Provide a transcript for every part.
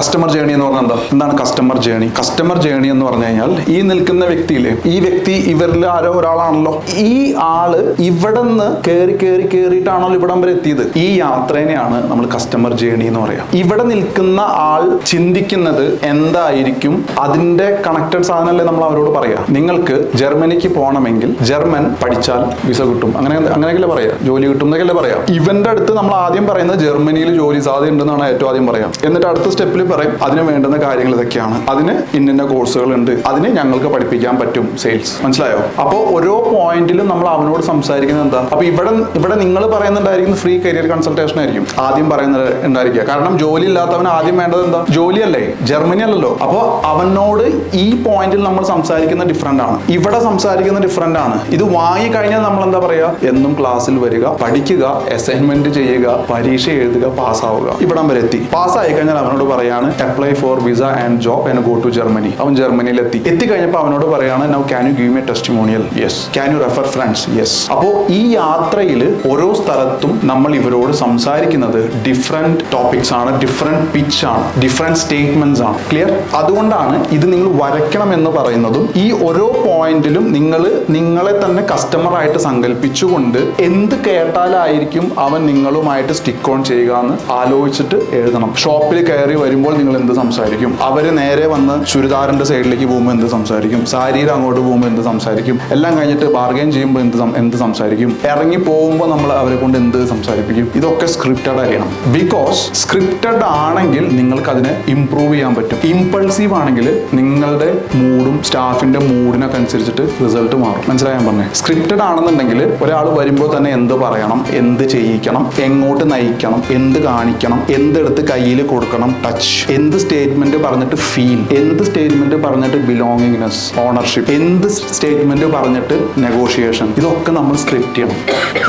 Customer journey എന്ന് പറഞ്ഞാൽ എന്താ? എന്താണ് കസ്റ്റമർ ജേണി കസ്റ്റമർ ജേണി എന്ന് പറഞ്ഞു കഴിഞ്ഞാൽ ഈ നിൽക്കുന്ന വ്യക്തിയിൽ ഈ വ്യക്തി ഇവരിൽ ആരോ ഒരാളാണല്ലോ. ഈ ആൾ ഇവിടെ നിന്ന് കയറി കയറി കയറിയിട്ടാണല്ലോ ഇവിടം വരെ എത്തിയത്? ഈ യാത്രേനെയാണ് നമ്മൾ കസ്റ്റമർ ജേണി എന്ന് പറയാം. ഇവിടെ നിൽക്കുന്ന ആൾ ചിന്തിക്കുന്നത് എന്തായിരിക്കും? അതിന്റെ കണക്റ്റഡ് സാധനമല്ലേ നമ്മൾ അവരോട് പറയാം. നിങ്ങൾക്ക് ജർമ്മനിക്ക് പോകണമെങ്കിൽ ജർമ്മൻ പഠിച്ചാൽ വിസ കിട്ടും. അങ്ങനെ അങ്ങനെയൊക്കെ പറയാം. ജോലി കിട്ടും എന്നൊക്കെ പറയാം. ഇവന്റെ അടുത്ത് നമ്മൾ ആദ്യം പറയുന്നത് ജർമ്മനിയിൽ ജോലി സാധ്യത ഉണ്ടെന്നാണ് ഏറ്റവും ആദ്യം പറയാം. എന്നിട്ട് അടുത്ത സ്റ്റെപ്പിൽ പറയും അതിന് വേണ്ടുന്ന കാര്യങ്ങൾ ഇതൊക്കെയാണ്. അതിന് ഇന്ന കോഴ്സുകൾ ഉണ്ട് അതിന് ഞങ്ങൾക്ക് പഠിപ്പിക്കാൻ പറ്റും സെയിൽസ്. മനസ്സിലായോ? അപ്പോൾ ഓരോ പോയിന്റിലും നമ്മൾ അവനോട് സംസാരിക്കുന്നത് എന്താ? അപ്പൊ ഇവിടെ ഇവിടെ നിങ്ങൾ പറയുന്നുണ്ടായിരിക്കും ഫ്രീ കരിയർ കൺസൾട്ടേഷൻ ആയിരിക്കും. ആദ്യം പറയുന്നത് ഉണ്ടായിരിക്കുക കാരണം ജോലി ഇല്ലാത്തവൻ ആദ്യം വേണ്ടത് എന്താ? ജോലിയല്ലേ? ജർമ്മനി അല്ലല്ലോ. അപ്പോൾ അവനോട് ഈ പോയിന്റിൽ നമ്മൾ സംസാരിക്കുന്ന ഡിഫറെന്റ് ആണ്. ഇവിടെ സംസാരിക്കുന്ന ഡിഫറെന്റ് ആണ്. ഇത് വാങ്ങി കഴിഞ്ഞാൽ നമ്മൾ എന്താ പറയാ? എന്നും ക്ലാസ്സിൽ വരിക പഠിക്കുക അസൈൻമെന്റ് ചെയ്യുക പരീക്ഷ എഴുതുക പാസ്സാവുക ഇവിടം വരെ എത്തി. പാസ്സായി കഴിഞ്ഞാൽ അവനോട് പറയാണ് apply for visa and job and go to Germany അവൻ ജർമ്മനിയിൽ എത്തി എത്തി കഴിഞ്ഞപ്പോൾ അവനോട് പറയാണ് now can you give me testimonial yes can you refer friends yes അപ്പോൾ ഈ യാത്രയിൽ ഓരോ സ്ഥലത്തും നമ്മൾ ഇവരോട് സംസാരിക്കുന്നത് ഡിഫറെന്റ് ടോപ്പിക്സ് ആണ് ഡിഫറെന്റ് പിച്ച് ആണ് ഡിഫറെന്റ് സ്റ്റേറ്റ്മെന്റ്സ് ആണ്. ക്ലിയർ അതുകൊണ്ടാണ് ഇത് നിങ്ങൾ വരയ്ക്കണം എന്ന് പറയുന്നതും ഈ ഓരോ പോയിന്റിലും നിങ്ങൾ നിങ്ങളെ തന്നെ കസ്റ്റമർ ആയിട്ട് സങ്കല്പിച്ചുകൊണ്ട് എന്ത് കേട്ടാലായിരിക്കും അവൻ നിങ്ങളുമായിട്ട് സ്റ്റിക്ക് ഓൺ ചെയ്യുക എന്ന് ആലോചിച്ചിട്ട് എഴുതണം. ഷോപ്പിൽ കയറി വരുമ്പോൾ നിങ്ങൾ എന്ത് സംസാരിക്കും? അവർ നേരെ വന്ന് ചുരിദാറിന്റെ സൈഡിലേക്ക് പോകുമ്പോൾ എന്ത് സംസാരിക്കും? സാരിയിൽ അങ്ങോട്ട് പോകുമ്പോൾ എന്ത് സംസാരിക്കും? എല്ലാം കഴിഞ്ഞിട്ട് ബാർഗെയിൻ ചെയ്യുമ്പോൾ എന്ത് എന്ത് സംസാരിക്കും? ഇറങ്ങി പോകുമ്പോൾ നമ്മൾ അവരെ കൊണ്ട് എന്ത് സംസാരിപ്പിക്കും? ഇതൊക്കെ സ്ക്രിപ്റ്റഡ് ആയിരിക്കണം ബിക്കോസ് സ്ക്രിപ്റ്റഡ് ആണെങ്കിൽ നിങ്ങൾക്ക് അതിനെ ഇംപ്രൂവ് ചെയ്യാൻ പറ്റും. ഇമ്പൾസീവ് ആണെങ്കിൽ നിങ്ങളുടെ മൂഡും സ്റ്റാഫിന്റെ മൂഡിനൊക്കെ അനുസരിച്ചിട്ട് റിസൾട്ട് മാറും. മനസ്സിലായാൻ പറഞ്ഞേ? സ്ക്രിപ്റ്റഡ് ആണെന്നുണ്ടെങ്കിൽ ഒരാൾ വരുമ്പോൾ തന്നെ എന്ത് പറയണം? എന്ത് ചെയ്യിക്കണം? എങ്ങോട്ട് നയിക്കണം? എന്ത് കാണിക്കണം? എന്തെടുത്ത് കയ്യിൽ കൊടുക്കണം? ടച്ച് എന്ത് സ്റ്റേറ്റ്മെന്റ് പറഞ്ഞിട്ട് ഫീൽ? എന്ത് സ്റ്റേറ്റ്മെന്റ് പറഞ്ഞിട്ട് ബിലോങ്ങിങ്നെസ്? ഓണർഷിപ്പ്. എന്ത് സ്റ്റേറ്റ്മെന്റ് പറഞ്ഞിട്ട് നെഗോഷിയേഷൻ? ഇതൊക്കെ നമ്മൾ സ്ക്രിപ്റ്റ് ചെയ്യണം.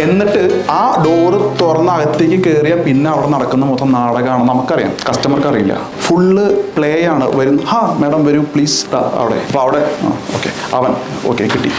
എന്നിട്ട് ആ ഡോറ് തുറന്ന അകത്തേക്ക് കയറിയാൽ പിന്നെ അവിടെ നടക്കുന്ന മൊത്തം നാടകമാണ് നമുക്കറിയാം. കസ്റ്റമർക്ക് അറിയില്ല. ഫുള്ള് പ്ലേ ആണ് വരും ഹാ മാഡം വരൂ പ്ലീസ്. അവിടെ. അപ്പൊ അവിടെ ഓക്കെ. അവൻ ഓക്കെ കിട്ടി.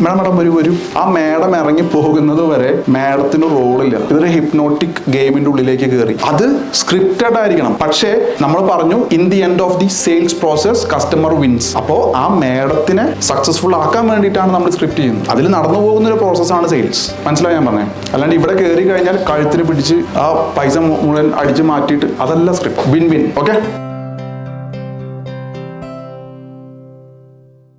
മാഡം മാഡം വരൂ വരൂ. ആ മാഡം ഇറങ്ങി പോകുന്നത് വരെ മാഡത്തിന് റോളില്ല. ഇതൊരു ഹിപ്നോട്ടിക് ഗെയിമിന്റെ ഉള്ളിലേക്ക് കയറി അത് സ്ക്രിപ്റ്റഡ് ആയിരിക്കണം. പക്ഷേ നമ്മൾ പറഞ്ഞു in the end of the sales process customer wins അപ്പോൾ ആ മേഡത്തിനെ സക്സസ്ഫുൾ ആക്കാൻ വേണ്ടിയിട്ടാണ് നമ്മൾ സ്ക്രിപ്റ്റ് ചെയ്യുന്നത്. അതിൽ നടന്നു പോകുന്ന ഒരു പ്രോസസ്സാണ് സെയിൽസ് മനസ്സിലായി ഞാൻ പറഞ്ഞത് അല്ലാണ്ട് ഇവിടെ കയറി കഴിഞ്ഞാൽ കഴുത്തിന് പിടിച്ച് ആ പൈസ മുഴുവൻ അടിച്ച് മാറ്റിയിട്ട് അതല്ല സ്ക്രിപ്റ്റ് വിൻ വിൻ ഓക്കെ